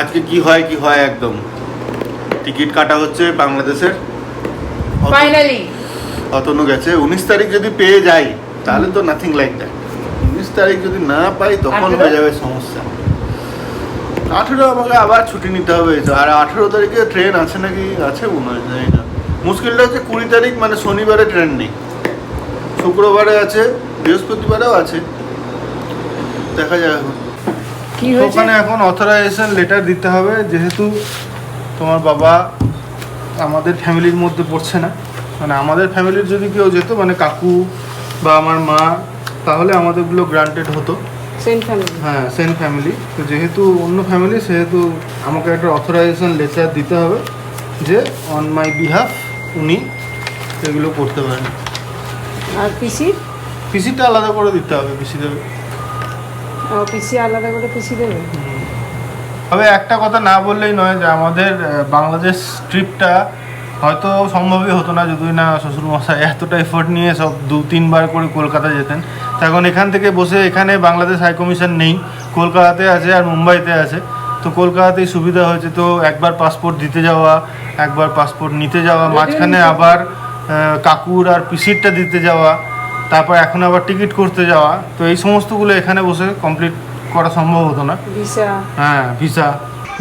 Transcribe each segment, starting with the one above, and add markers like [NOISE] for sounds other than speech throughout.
আজকে কি হয় কি হয় একদম। টিকিট কাটা হচ্ছে বাংলাদেশের। ফাইনালি অতনু গেছে। উনিশ তারিখ যদি পেয়ে যাই তাহলে তো নাথিং লাইক দ্যাট উনিশ তারিখ যদি না পাই তখন হয়ে যাবে সমস্যা। আঠেরো আমাকে আবার ছুটি নিতে হবে। আর আঠেরো তারিখে ট্রেন আছে নাকি? আছে মনে হয় জানি না। মুশকিলটা হচ্ছে কুড়ি তারিখ মানে শনিবারে ট্রেন নেই। শুক্রবারে আছে বৃহস্পতিবারেও আছে। দেখা যাক এখন। কি হয়েছে? ওখানে এখন অথরাইজেশন লেটার দিতে হবে যেহেতু তোমার বাবা আমাদের ফ্যামিলির মধ্যে পড়ছে না। মানে আমাদের ফ্যামিলির যদি কেউ যেত মানে কাকু বা আমার মা তাহলে আমাদেরগুলো গ্রান্টেড হতো। ফ্যামিলি হ্যাঁ সেম ফ্যামিলি তো যেহেতু অন্য ফ্যামিলি সেহেতু আমাকে একটা অথরাইজেশন লেটার দিতে হবে যে অন মাই বিহাফ উনি এগুলো করতে পারেন। আর পিসি পিসিটা আলাদা করে দিতে হবে পিসি দেবে পিসি আলাদা করে পিসি দেবে? তবে একটা কথা না বললেই নয় যে আমাদের বাংলাদেশ ট্রিপটা হয়তো সম্ভবই হতো না যদি না শ্বশুরমশাই এতটা এফোর্ট নিয়ে সব দু তিনবার করে কলকাতা যেতেন। তো এখন এখান থেকে বসে এখানে বাংলাদেশ হাই কমিশন নেই কলকাতাতে আছে আর মুম্বাইতে আছে। তো কলকাতাতেই সুবিধা হয়েছে তো একবার পাসপোর্ট দিতে যাওয়া একবার পাসপোর্ট নিতে যাওয়া মাঝখানে আবার কাকুর আর পিসিরটা দিতে যাওয়া। তারপর এখন আবার টিকিট করতে যাওয়া। তো এই সমস্তগুলো এখানে বসে কমপ্লিট করা সম্ভব হতো না। ভিসা। হ্যাঁ ভিসা।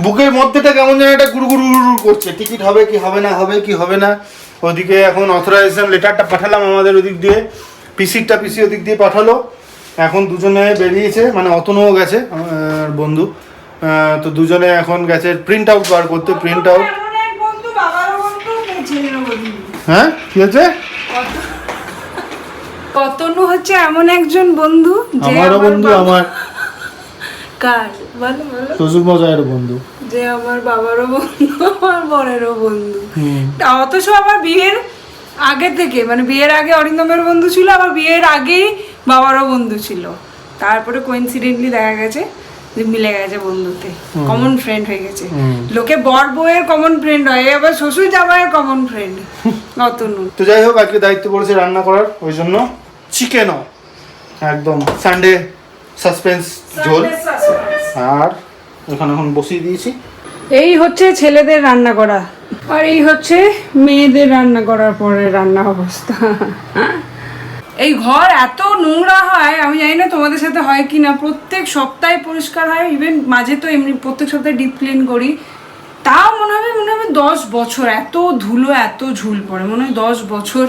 বুকের মধ্যেটা কেমন যেন একটা গুড় গুড় গুড় গুড় করছে। টিকিট হবে কি হবে না হবে কি হবে না। ওদিকে এখন অথরাইজেশন লেটারটা পাঠালাম আমাদের ওদিক দিয়ে। পিসিরটা পিসি ওদিক দিয়ে পাঠালো। এখন দুজনে বেরিয়েছে মানে অতনও গেছে আমার বন্ধু। তো দুজনে এখন গেছে প্রিন্ট আউট বার করতে প্রিন্ট আউট হ্যাঁ কি হচ্ছে কতনু হচ্ছে এমন একজন বন্ধু যে আমারও আমার বন্ধু আমার কার? বলো বলো। শ্বশুর মশাইয়ের বন্ধু। যে আমার বাবারও বন্ধু আমার বোনেরও বন্ধু। অথচ আমার বিয়ের আগে থেকে মানে বিয়ের আগে অরিন্দমের বন্ধু ছিল আবার বিয়ের আগেই বাবারও বন্ধু ছিল। তারপরে কোইন্সিডেন্টলি দেখা গেছে যে মিলে গেছে বন্ধুতে। কমন ফ্রেন্ড হয়ে গেছে। লোকে বর বউয়ের কমন ফ্রেন্ড হয় আবার শ্বশুর জামাইয়ের কমন ফ্রেন্ড অতনু তো যাই হোক আজকে দায়িত্ব পড়েছে রান্না করার ওই জন্য। চিকেনও একদম। সানডে সাসপেন্স ঝোল আর এখানে এখন বসিয়ে দিয়েছি। এই হচ্ছে ছেলেদের রান্না করা। আর এই হচ্ছে মেয়েদের রান্না করার পরে রান্না অবস্থা। এই ঘর এত নোংরা হয় আমি জানি না তোমাদের সাথে হয় কি না প্রত্যেক সপ্তাহে পরিষ্কার হয় ইভেন মাঝে তো এমনি প্রত্যেক সপ্তাহে ডিপ ক্লিন করি। তাও মনে হবে মনে হবে দশ বছর এত ধুলো এত ঝুল পড়ে। মনে হয় দশ বছর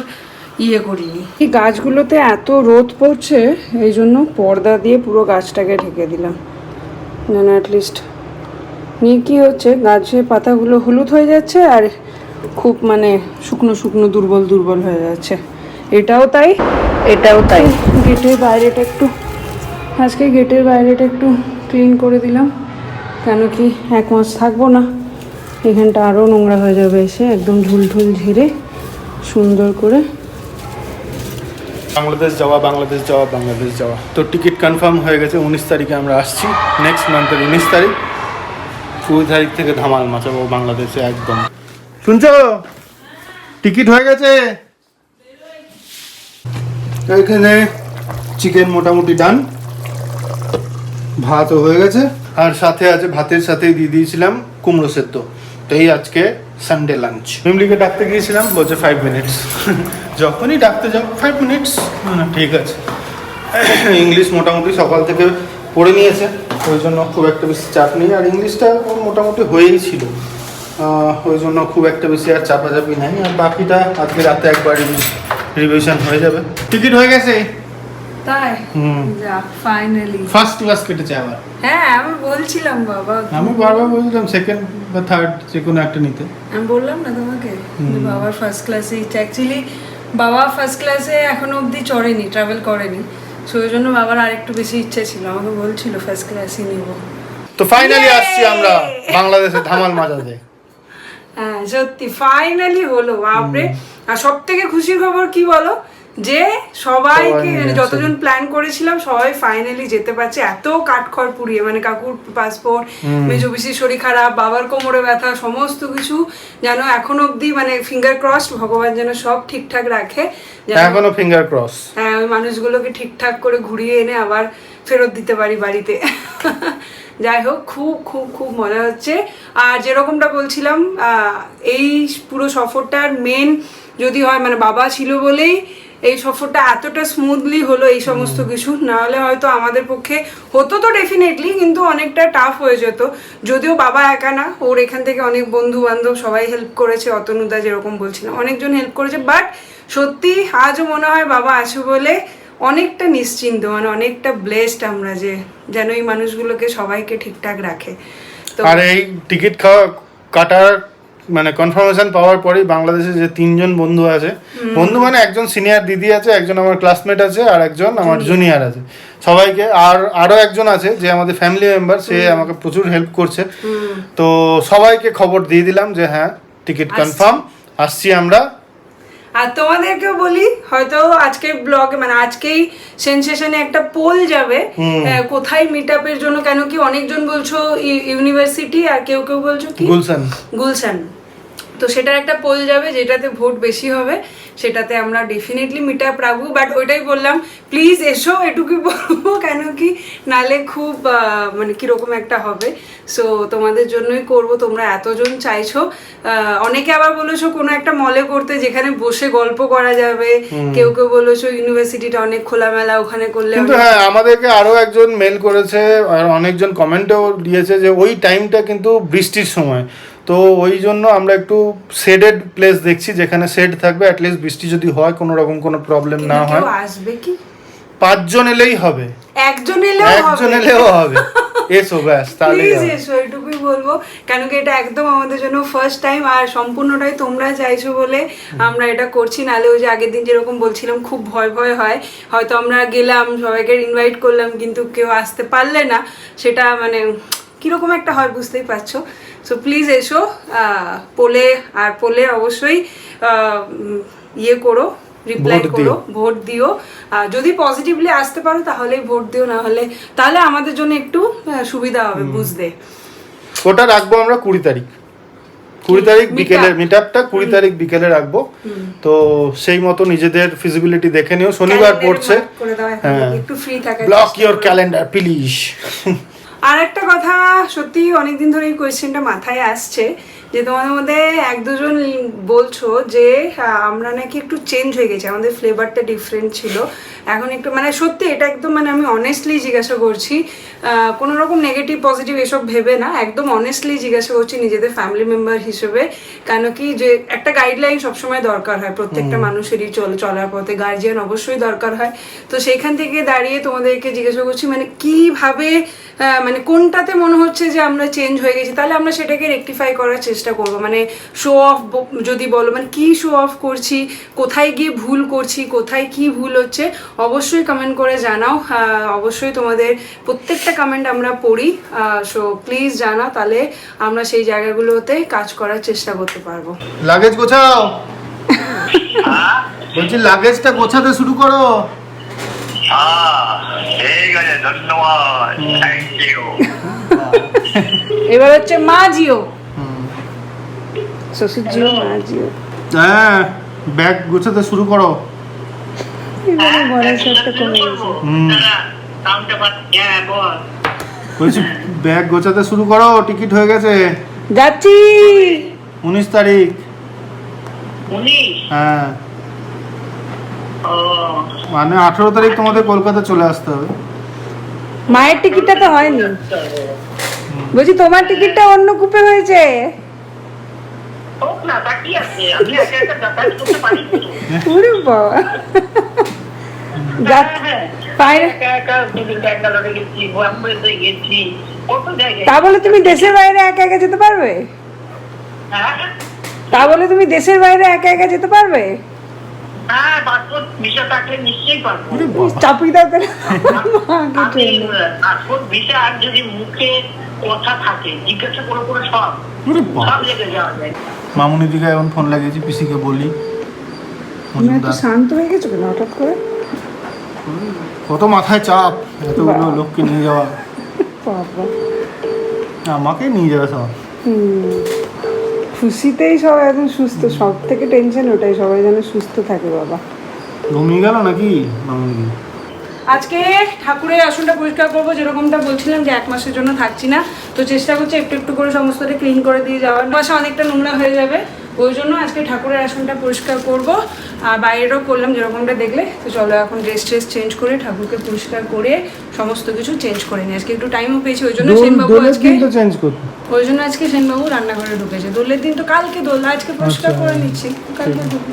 ইয়ে করিনি। এই গাছগুলোতে এত রোদ পড়ছে এই জন্য পর্দা দিয়ে পুরো গাছটাকে ঢেকে দিলাম। যেন অ্যাটলিস্ট নিয়ে কী হচ্ছে? গাছের পাতাগুলো হলুদ হয়ে যাচ্ছে আর খুব মানে শুকনো শুকনো দুর্বল দুর্বল হয়ে যাচ্ছে। এটাও তাই? এটাও তাই। গেটের বাইরেটা একটু আজকে গেটের বাইরেটা একটু ক্লিন করে দিলাম। কেন কি এক মাস থাকব না। এখানটা আরও নোংরা হয়ে যাবে এসে একদম ঝুল ঝুল ঝিরে সুন্দর করে বাংলাদেশ যাওয়া বাংলাদেশ যাওয়া বাংলাদেশ যাওয়া। তো টিকিট কনফার্ম হয়ে গেছে, উনিশ তারিখে আমরা আসছি। নেক্সট মান্থের উনিশ তারিখ। কুড়ি তারিখ থেকে ধামাল মাচাবো বাংলাদেশে একদম। শুনছো? টিকিট হয়ে গেছে। এখানে চিকেন মোটামুটি ডান ভাতও হয়ে গেছে। আর সাথে আছে ভাতের সাথেই দিয়ে দিয়েছিলাম কুমড়ো সেদ্ধ। তো এই আজকে সানডে লাঞ্চ ফ্যামিলিকে ডাকতে গিয়েছিলাম বলছে ফাইভ মিনিটস [LAUGHS] যখনই ডাকতে যাও ফাইভ মিনিটস ঠিক আছে। [CLEARS THROAT] ইংলিশ মোটামুটি সকাল থেকে পড়ে নিয়েছে ওই জন্য খুব একটা বেশি চাপ নেই। আর ইংলিশটা ওর মোটামুটি হয়েই ছিল। ওই জন্য খুব একটা বেশি আর চাপাচাপি নাই। আর বাকিটা আজকে রাতে একবার রিভিশন হয়ে যাবে। টিকিট হয়ে গেছে? তাই? হুম। ফাইনালি ফার্স্ট ক্লাস কেটেছে আবার। হ্যাঁ আমি বলছিলাম বাবা। আমি বারবার বলছিলাম সেকেন্ড বা থার্ড যে কোনো একটা নিতে। আমি বললাম না তোমাকে? বাবার ফার্স্ট ক্লাসে অ্যাকচুয়ালি বাবা ফার্স্ট ক্লাসে এখনও অবধি চড়েনি ট্রাভেল করেনি। সো ওই জন্য বাবার আরেকটু বেশি ইচ্ছে ছিল আমাকে বলছিল ফার্স্ট ক্লাসই নিব। তো ফাইনালি আসছি আমরা বাংলাদেশে ধামাল মাজাতে। হ্যাঁ সত্যি ফাইনালি হলো বাপরে। আর সব থেকে খুশির খবর কি বলো? যে সবাইকে সবাই যতজন প্ল্যান করেছিলাম সবাই ফাইনালি যেতে পারছে। এত কাঠখড় পুড়িয়ে মানে কাকুর পাসপোর্ট মেজো পিসির শরীর খারাপ বাবার কোমরে ব্যথা সমস্ত কিছু যেন এখন অবধি মানে ফিঙ্গার ক্রস ভগবান যেন সব ঠিকঠাক রাখে এখনও ফিঙ্গার ক্রস হ্যাঁ ওই মানুষগুলোকে ঠিকঠাক করে ঘুরিয়ে এনে আবার ফেরত দিতে পারি বাড়িতে। [LAUGHS] যাই হোক খুব খুব খুব মজা হচ্ছে। আর যেরকমটা বলছিলাম আহ, এই পুরো সফরটার মেন যদি হয় মানে বাবা ছিল বলেই এই সফরটা এতটা স্মুথলি হলো এই সমস্ত কিছু। না হলে হয়তো আমাদের পক্ষে হতো তো ডেফিনেটলি কিন্তু অনেকটা টাফ হয়ে যেত। যদিও বাবা একা না ওর এখান থেকে অনেক বন্ধু বান্ধব সবাই হেল্প করেছে অতনুদা যেরকম বলছিলাম অনেকজন হেল্প করেছে। বাট সত্যি আজও মনে হয় বাবা আছে বলে অনেকটা নিশ্চিন্ত মানে অনেকটা ব্লেসড আমরা যে যেন এই মানুষগুলোকে সবাইকে ঠিকঠাক রাখে। তো আর এই টিকিট খাওয়া কাটার মানে কনফার্মেশন পাওয়ার পরেই বাংলাদেশে যে তিনজন বন্ধু আছে বন্ধু মানে একজন সিনিয়র দিদি আছে একজন আমার ক্লাসমেট আছে আর একজন আমার জুনিয়র আছে। সবাইকে আর আরও একজন আছে যে আমাদের ফ্যামিলি মেম্বার সে আমাকে প্রচুর হেল্প করছে। তো সবাইকে খবর দিয়ে দিলাম যে হ্যাঁ টিকিট কনফার্ম আসছি আমরা। আর তোমাদেরকেও বলি হয়তো আজকের ব্লগে মানে আজকেই সেনসেশনে একটা পোল যাবে। কোথায় মিট আপের জন্য কেন কি অনেকজন বলছো ইউনিভার্সিটি আর কেউ কেউ বলছো কি? গুলশান। গুলশান। তো সেটার একটা পোল যাবে যেটাতে ভোট বেশি হবে সেটাতে আমরা ডেফিনেটলি মিট আপ রাখব। বাট ওইটাই বললাম প্লিজ এসো এটুকুই বলব কেন কি নালে খুব মানে কীরকম একটা হবে। সো তোমাদের জন্যই করব তোমরা এতজন চাইছো। অনেকে আবার বলেছ কোনো একটা মলে করতে যেখানে বসে গল্প করা যাবে। কেউ কেউ বলেছ ইউনিভার্সিটিটা অনেক খোলামেলা ওখানে করলে কিন্তু হ্যাঁ আমাদেরকে আরও একজন মেল করেছে আর অনেকজন কমেন্টও দিয়েছে যে ওই টাইমটা কিন্তু বৃষ্টির সময়। তো ওই জন্য আমরা একটু শেডেড প্লেস দেখছি যেখানে শেড থাকবে অ্যাটলিস্ট বৃষ্টি যদি হয় কোনো রকম কোনো প্রবলেম না হয়। আসবে কি? পাঁচজন এলেই হবে। একজন এলেও একজন এলেও হবে। এসো ব্যাস তাহলে এসো এটুকুই বলব। কেন কি এটা একদম আমাদের জন্য ফার্স্ট টাইম আর সম্পূর্ণটাই তোমরা চাইছো বলে আমরা এটা করছি। নালে ওই যে আগের দিন যেরকম বলছিলাম খুব ভয় ভয় হয়। হয়তো আমরা গেলাম সবাইকে ইনভাইট করলাম কিন্তু কেউ আসতে পারলে না। সেটা মানে কীরকম একটা হয় বুঝতেই পারছ। সো প্লিজ এসো পোলে আর পোলে অবশ্যই ইয়ে করো রিপ্লাই করো। ভোট দিও। যদি পজিটিভলি আসতে পারো তাহলেই ভোট দিও না হলে তাহলে আমাদের জন্য একটু সুবিধা হবে বুঝতে। ওটা রাখব আমরা কুড়ি তারিখ। কুড়ি তারিখ বিকেলের বিকেলে মিট আপটা কুড়ি তারিখ বিকেলে রাখব। তো সেই মতো নিজেদের ফিজিবিলিটি দেখে নিও। শনিবার পড়ছে। হ্যাঁ। একটু ফ্রি থাকা ব্লক ইওর ক্যালেন্ডার প্লিজ আর একটা কথা সত্যি অনেকদিন ধরে এই কোয়েশ্চেনটা মাথায় আসছে যে তোমাদের মধ্যে এক দুজন বলছো যে আমরা নাকি একটু চেঞ্জ হয়ে গেছি আমাদের ফ্লেভারটা ডিফারেন্ট ছিল। এখন একটু মানে সত্যি এটা একদম মানে আমি অনেস্টলি জিজ্ঞাসা করছি কোনো রকম নেগেটিভ পজিটিভ এসব ভেবে না একদম অনেস্টলি জিজ্ঞাসা করছি নিজেদের ফ্যামিলি মেম্বার হিসেবে। কেন কি যে একটা গাইডলাইন সবসময় দরকার হয় প্রত্যেকটা মানুষেরই চল চলার পথে। গার্জিয়ান অবশ্যই দরকার হয়। তো সেইখান থেকে দাঁড়িয়ে তোমাদেরকে জিজ্ঞাসা করছি মানে কীভাবে মানে কোনটাতে মনে হচ্ছে যে আমরা চেঞ্জ হয়ে গেছি, তাহলে আমরা সেটাকে রেকটিফাই করার চেষ্টা করব। মানে শো অফ যদি বলো মানে কি শো অফ করছি, কোথায় গিয়ে ভুল করছি, কোথায় কি ভুল হচ্ছে, অবশ্যই কমেন্ট করে জানাও। অবশ্যই তোমাদের প্রত্যেকটা কমেন্ট আমরা পড়ি। সো প্লিজ জানাও, তাহলে আমরা সেই জায়গাগুলোতে কাজ করার চেষ্টা করতে পারব। লাগেজ গোছাও। বলছি লাগেজটা গোছাতে শুরু করো। হ্যাঁ ঠিক আছে ধন্যবাদ থ্যাংক ইউ এবার হচ্ছে মা জিও শ্বশুর জিও মা জিও হ্যাঁ ব্যাগ গোছাতে শুরু করো এবারে বয়স একটা কমে গেছে হুম। বল বলছি ব্যাগ গোছাতে শুরু করো টিকিট হয়ে গেছে। যাচ্ছি উনিশ তারিখ। উনিশ? হ্যাঁ। মানে আঠেরো তারিখ তোমাদের কলকাতা চলে আসতে হবে। মায়ের টিকিটটা তো হয়নি। বলছি তোমার টিকিটটা অন্য কুপে হয়েছে? তা হ্যাঁ, জায়গায়? তা বলে তুমি দেশের বাইরে একা একা যেতে পারবে? হ্যাঁ। তা বলে তুমি দেশের বাইরে একা একা যেতে পারবে? হ্যাঁ পাসপোর্ট ভিসা থাকলে নিশ্চয়ই পারব চাপিয়ে দাও। পাসপোর্ট ভিসা আর যদি মুখে কথা থাকে জিজ্ঞাসা করে করে সব সব জায়গায় যাওয়া যায়। মামুনি দিকে এখন ফোন লাগিয়েছি পিসিকে বলি। শান্ত হয়ে গেছো কেন হঠাৎ করে? কত মাথায় চাপ এতগুলো লোককে নিয়ে যাওয়া। আমাকে নিয়ে যাবে সব। হুম। খুশিতেই সবাই এখন সুস্থ সব থেকে টেনশন ওটাই সবাই যেন সুস্থ থাকে বাবা। ঘুমিয়ে গেল নাকি মামুনি? আজকে ঠাকুরের আসনটা পরিষ্কার করব যেরকমটা বলছিলাম যে এক মাসের জন্য থাকছি না তো চেষ্টা করছি একটু একটু করে সমস্তটা ক্লিন করে দিয়ে যাওয়ার। মাসে অনেকটা নোংরা হয়ে যাবে। ওই জন্য আজকে ঠাকুরের আসনটা পরিষ্কার করব। আর বাইরেও করলাম যেরকমটা দেখলে। তো চলো এখন ড্রেস ট্রেস চেঞ্জ করে ঠাকুরকে পরিষ্কার করে সমস্ত কিছু চেঞ্জ করে নিই। আজকে একটু টাইমও পেয়েছি ওই জন্য সেনবাবু আজকে চেঞ্জ করতে। ওই জন্য আজকে সেনবাবু রান্নাঘরে ঢুকেছে। দোলের দিন তো কালকে দোল আজকে পরিষ্কার করে নিচ্ছি। কালকে ঢুকবে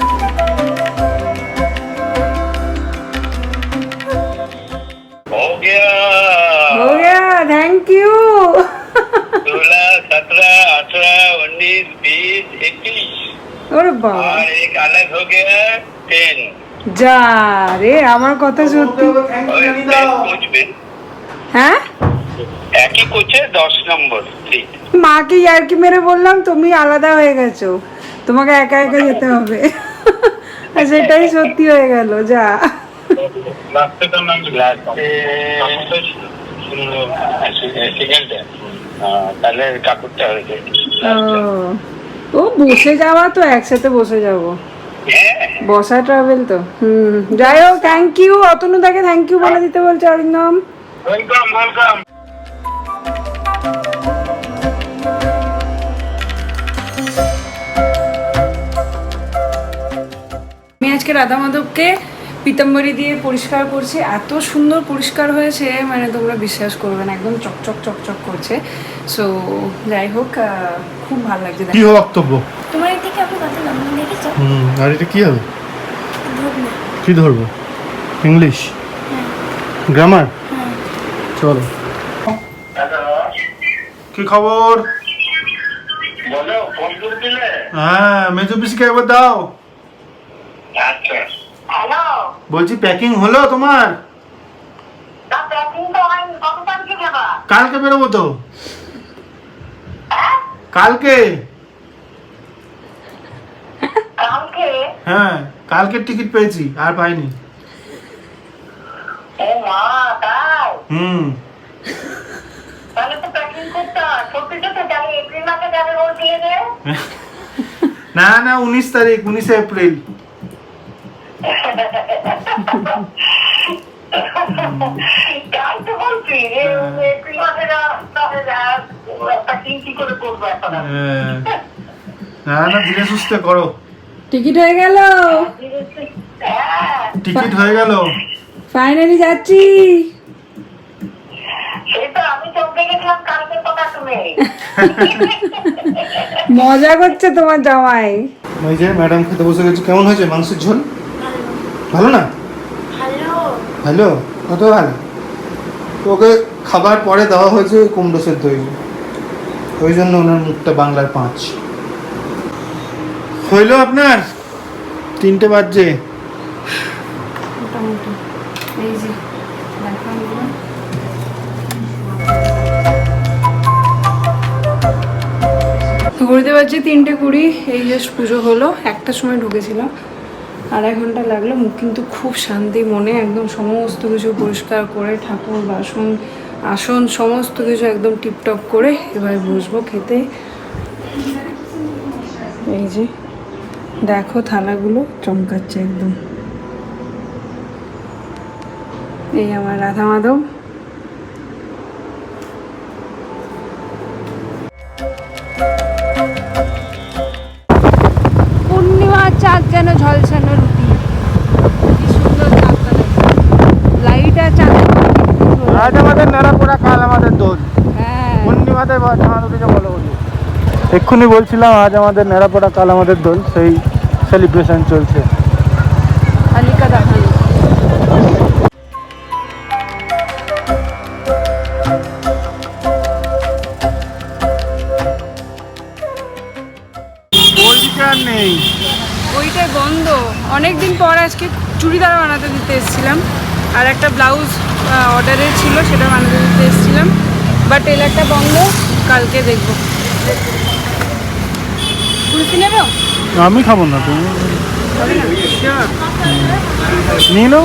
থ্যাংক ইউ हो गया थैंक यू सोलह सत्रह अठारह उन्नीस बीस इक्कीस ওরে বাবা और एक अलग हो गया टेन যা রে আমার কথা সত্যি और टेन বুঝবেন হ্যাঁ একই কোচে দশ নম্বর সিট মাকে ইয়ার্কি মেরে বললাম তুমি আলাদা হয়ে গেছো তোমাকে একা একা যেতে হবে আর সেটাই সত্যি হয়ে গেল যা লাস্টে তো নাম লাস্টে সিঙ্গেলটা তাহলে কাপড়টা হয়েছে। ও। ও বসে যাওয়া তো একসাথে বসে যাব। হ্যাঁ। বসা ট্রাভেল তো। হুম। যাই হোক থ্যাংক ইউ অতনু তাকে থ্যাংক ইউ বলে দিতে বলছে অরিন্দম। ওয়েলকাম ওয়েলকাম আমি আজকে রাধা মাধবকে পিতাম্বরী দিয়ে পরিষ্কার করছি এত সুন্দর পরিষ্কার হয়েছে মানে তোমরা বিশ্বাস করবে না একদম চকচক চকচক করছে। সো যাই হোক খুব ভালো লাগছে কি। বক্তব্য? তোমার থেকে আপনি কত লম্বা দেখেছ? হুম আর এটা কি হবে? কি ধরবো? ইংলিশ গ্রামার চলো। কি খবর? বলো ফোন করে দিলে? হ্যাঁ মেজো পিসিকে একবার দাও। আচ্ছা। বলছি প্যাকিং হলো তোমার? কালকে বেরোবো তো। হ্যাঁ? কালকে? কালকে? হ্যাঁ কালকের টিকিট পেয়েছি আর পাইনি। হুম। না না উনিশ তারিখ উনিশে এপ্রিল। তাই তো বলছি এপ্রিল মাসে যা- তাহলে যা- প্যাকিং কি করে করব এখন হ্যাঁ। না না ধীরে সুস্থে করো। টিকিট হয়ে গেল। টিকিট হয়ে গেল। ফাইনালি যাচ্ছি। [LAUGHS] মজা করছে তোমার জামাই। ওই যে ম্যাডাম খেতে বসে গেছে। কেমন হয়েছে? মাংসের ঝোল? ভালো না? হ্যালো ভালো? কত ভালো? তো ওকে খাবার পরে দেওয়া হয়েছে কুমড়ো সেদ্ধ হয়েছে ওই জন্য ওনার মুখটা বাংলার পাঁচ। হইল আপনার? তিনটে বাজছে। ঘুরতে পারছি তিনটে কুড়ি। এই জাস্ট পুজো হলো। একটার সময় ঢুকেছিলাম। আড়াই ঘণ্টা লাগল, মুখ কিন্তু খুব শান্তি, মনে একদম সমস্ত কিছু পরিষ্কার করে ঠাকুর বাসন, আসন, সমস্ত কিছু একদম টিপটপ করে এবার বসবো খেতে। এই যে, দেখো থালাগুলো চমকাচ্ছে একদম। এই আমার রাধা মাধব। আজ আমাদের নেড়াপোড়া কাল আমাদের দোল। হ্যাঁ। পূর্ণিমাতে বলো বলি। এক্ষুনি বলছিলাম আজ আমাদের নেড়াপোড়া কাল আমাদের দোল সেই সেলিব্রেশন চলছে। নেই। ওইটাই বন্ধ। অনেক দিন পর আজকে চুড়িদার বানাতে দিতে এসেছিলাম। আর একটা ব্লাউজ অর্ডারের ছিল সেটা বানাতে দিতে এসেছিলাম বাট টেলারটা বন্ধ কালকে দেখবো কুর্তি নেবে আমি খাবো না তুমি নিয়ে নাও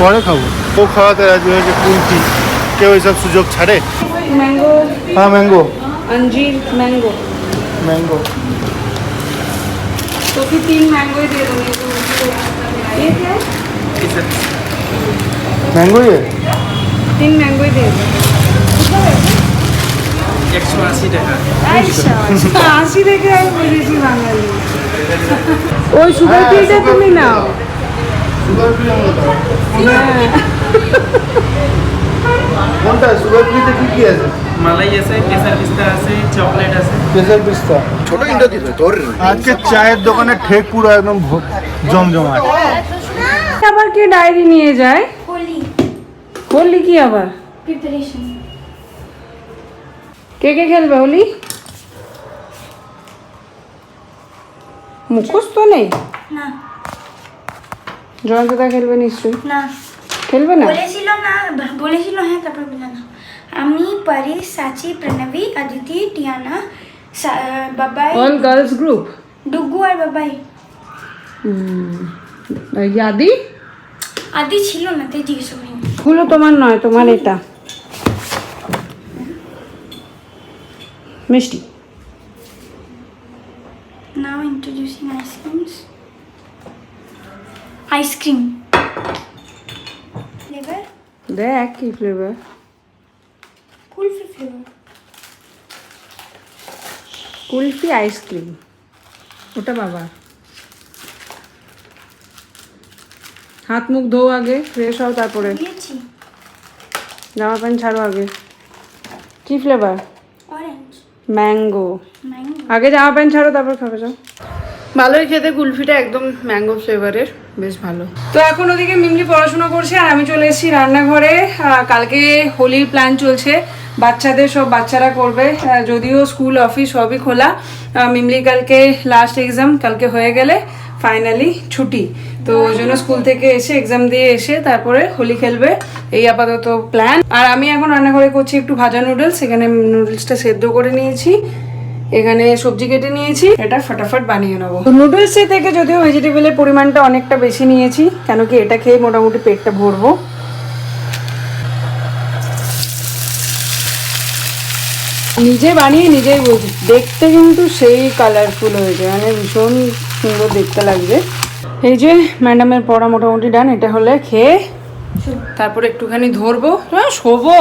পরে খাবো ও খাওয়াতে রাজি হয়েছে কুলফি কেউ এইসব সুযোগ ছাড়ে ম্যাঙ্গো হ্যাঁ ম্যাঙ্গো अंजीर मैंगो ম্যাঙ্গো तो फिर तीन मैंगो ही दे दूंगी तो ये क्या है ম্যাঙ্গো তিন ম্যাঙ্গোই দিয়ে দাও একশো আশি টাকা। আশি দেখে আমি বুঝেছি বাঙালি। ওই সুগার ফ্রিটা তুমি নাও। হ্যাঁ। কোনটা? সুগার ফ্রিতে কি কি আছে? মালাই আছে কেসার পিস্তা আছে চকলেট আছে। কেসার পিস্তা। ছোট ইন্ডো দিল তোর। আজকে চায়ের দোকানে ঠেক পুরো একদম জমজমাট। আবার কে ডায়েরি নিয়ে যায়? হোলি। হোলি কি আবার? প্রিপারেশন কে কে খেলবে হোলি? মুখস্থ নেই? না। জয়ন্তদা খেলবে নিশ্চয়ই। না। খেলবে না? বলেছিল না বলেছিল হ্যাঁ তারপর বলে না আমি পারি সাচি প্রণবী অদিতি টিয়ানা সা- Babai all girls group Dugu আর বাবাই। ইয়াদি? আদি ছিল না তাই জিজ্ঞেস করিনি। গুলো তোমার নয় তোমার এটা। মিষ্টি। Now introducing ice creams ice cream flavour দেখ কি flavour kulfi flavour kulfi ice cream ওটা বাবা। হাত মুখ ধো আগে ফ্রেশ হও তারপরে। জামা প্যান্ট ছাড়ো আগে। কি ফ্লেভার ম্যাঙ্গো আগে জামা প্যান্ট ছাড়ো তারপর খাবে যাও ভালোই খেতে কুলফিটা একদম ম্যাঙ্গো ফ্লেভারের বেশ ভালো। তো এখন ওদিকে মিমলি পড়াশোনা করছে আর আমি চলে এসেছি রান্নাঘরে। কালকে হোলির প্ল্যান চলছে বাচ্চাদের সব বাচ্চারা করবে। যদিও স্কুল অফিস সবই খোলা। মিমলি কালকে লাস্ট এক্সাম কালকে হয়ে গেলে। ফাইনালি ছুটি। তো ওই জন্য স্কুল থেকে এসে এক্সাম দিয়ে এসে তারপরে হোলি খেলবে, এই আপাতত প্ল্যান আর আমি এখন রান্নাঘরে করছি একটু ভাজা নুডলস এখানে নুডলসটা সেদ্ধ করে নিয়েছি, এখানে সবজি কেটে নিয়েছি, এটা ফটাফট বানিয়ে নেব। নুডলস থেকে যদিও ভেজিটেবলের পরিমাণটা অনেকটা বেশি নিয়েছি, কেন কি এটা খেয়ে মোটামুটি পেটটা ভরবো। নিজে বানিয়ে নিজেই বলছি, দেখতে কিন্তু সেই কালারফুল হয়েছে মানে ভীষণ সুন্দর দেখতে লাগবে। এই যে ম্যাডামের পড়া মোটামুটি ডান এটা হলে খেয়ে তারপরে একটুখানি ধরবো। হ্যাঁ শোবো।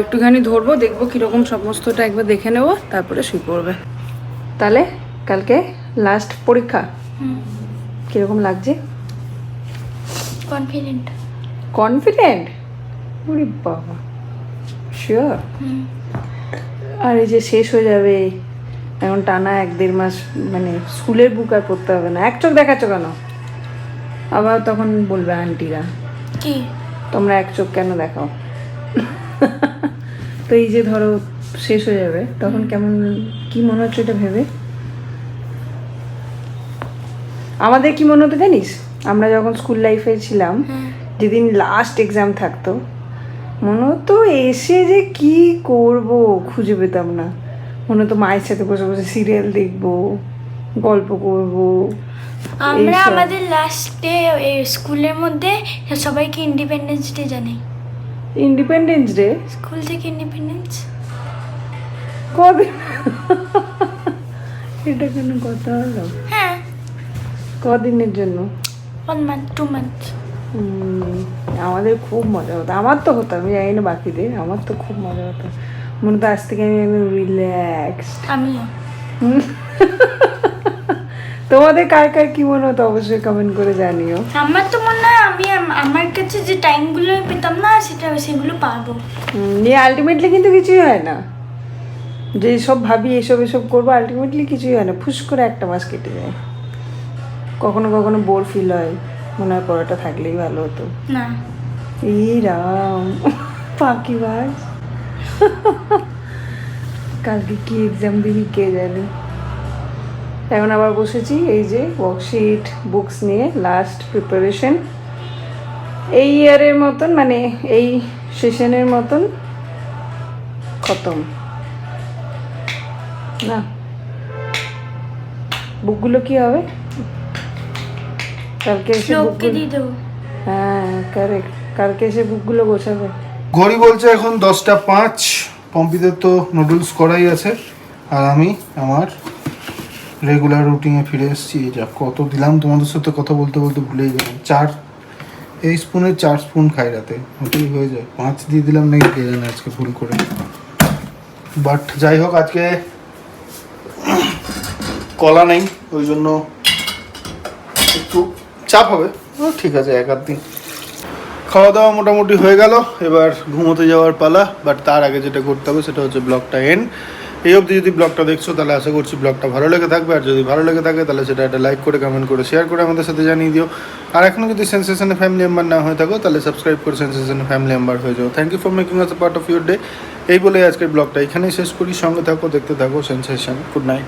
একটুখানি ধরবো দেখব কীরকম সমস্তটা একবার দেখে নেব তারপরে শুয়ে পড়বে। তাহলে কালকে লাস্ট পরীক্ষা? কীরকম লাগছে? কনফিডেন্ট কনফিডেন্ট ওরে বাবা। শিওর আর এই যে শেষ হয়ে যাবে এখন টানা এক দেড় মাস মানে স্কুলের বুক আর পড়তে হবে না। এক চোখ দেখাচ্ছ কেন? আবার তখন বলবে আন্টিরা কি? তোমরা এক চোখ কেন দেখাও? তো এই যে ধরো শেষ হয়ে যাবে তখন কেমন কি মনে হচ্ছে এটা ভেবে? আমাদের কি মনে হতো জানিস? আমরা যখন স্কুল লাইফে ছিলাম যেদিন লাস্ট এক্সাম থাকতো মনে হতো এসে যে কি করব খুঁজে পেতাম না। মনে হতো মায়ের সাথে বসে বসে সিরিয়াল দেখব গল্প করব আমরা আমাদের লাস্টে এই স্কুলের মধ্যে সবাইকে ইন্ডিপেন্ডেন্স ডে জানাই। ইন্ডিপেন্ডেন্স ডে স্কুল থেকে ইন্ডিপেন্ডেন্স কবে এটা কেন কথা হলো? হ্যাঁ। কদিনের জন্য? ওয়ান মান্থ টু মান্থ আমাদের খুব মজা হতো। আমার তো হতো আমি জানি না বাকিদের আমার তো খুব মজা হতো। মনে তো আজ থেকে আমি একদম রিল্যাক্স আমিও। তোমাদের কার কার কি মনে হতো অবশ্যই কমেন্ট করে জানিও। আমার তো মনে হয় আমি আমার কাছে যে টাইমগুলো পেতাম না সেটা সেগুলো পাবো নিয়ে আলটিমেটলি কিন্তু কিছুই হয় না। যে সব ভাবি এসব এসব করব আলটিমেটলি কিছুই হয় না। ফুস করে একটা মাস কেটে যায়। কখনো কখনো বোর ফিল হয়। মনে হয় পড়াটা থাকলেই ভালো হতো। না। এই রাম। পাখি বাজ। কালকে কি এক্সাম দিবি কে জানে? এখন আবার বসেছি এই যে ওয়ার্কশিট বুকস নিয়ে লাস্ট প্রিপারেশন এই ইয়ারের মতন মানে এই সেশনের মতন খতম। না। বুকগুলো কি হবে? কালকে এসে বুকগুলো হ্যাঁ কারেক্ট কালকে এসে বুকগুলো গোছাবে। ঘড়ি বলছে এখন দশটা পাঁচ পম্পিদের তো নুডলস করাই আছে, আর আমি আমার রেগুলার রুটিনে ফিরে এসেছি যা কত দিলাম তোমাদের সাথে কথা বলতে বলতে ভুলেই গেলাম। চার, এই স্পুনে চার স্পুন খাই রাতে, ওটাই হয়ে যায়। পাঁচ দিয়ে দিলাম নাকি কে জানে আজকে ভুল করে। বাট যাই হোক, আজকে কলা নেই, ওই জন্য একটু চাপ হবে। ঠিক আছে, এক আধ দিন। খাওয়া দাওয়া মোটামুটি হয়ে গেল। এবার ঘুমোতে যাওয়ার পালা বাট তার আগে যেটা করতে হবে সেটা হচ্ছে ব্লগটা এন্ড এই অবধি যদি ব্লগটা দেখছ, তাহলে আশা করছি ব্লগটা ভালো লেগে থাকবে। আর যদি ভালো লেগে থাকে, তাহলে সেটা একটা লাইক করে কমেন্ট করে শেয়ার করে আমাদের সাথে জানিয়ে দিও। আর এখনও যদি সেন্সেশনে ফ্যামিলি মেম্বার না হয়ে থাকো, তাহলে সাবস্ক্রাইব করে সেন্সেশনে ফ্যামিলি মেম্বার হয়ে যাও। Thank you for making us part of your day এই বলে আজকের ব্লগটা এখানেই শেষ করি। সঙ্গে থাকো, দেখতে থাকো সেন্সেশন গুড নাইট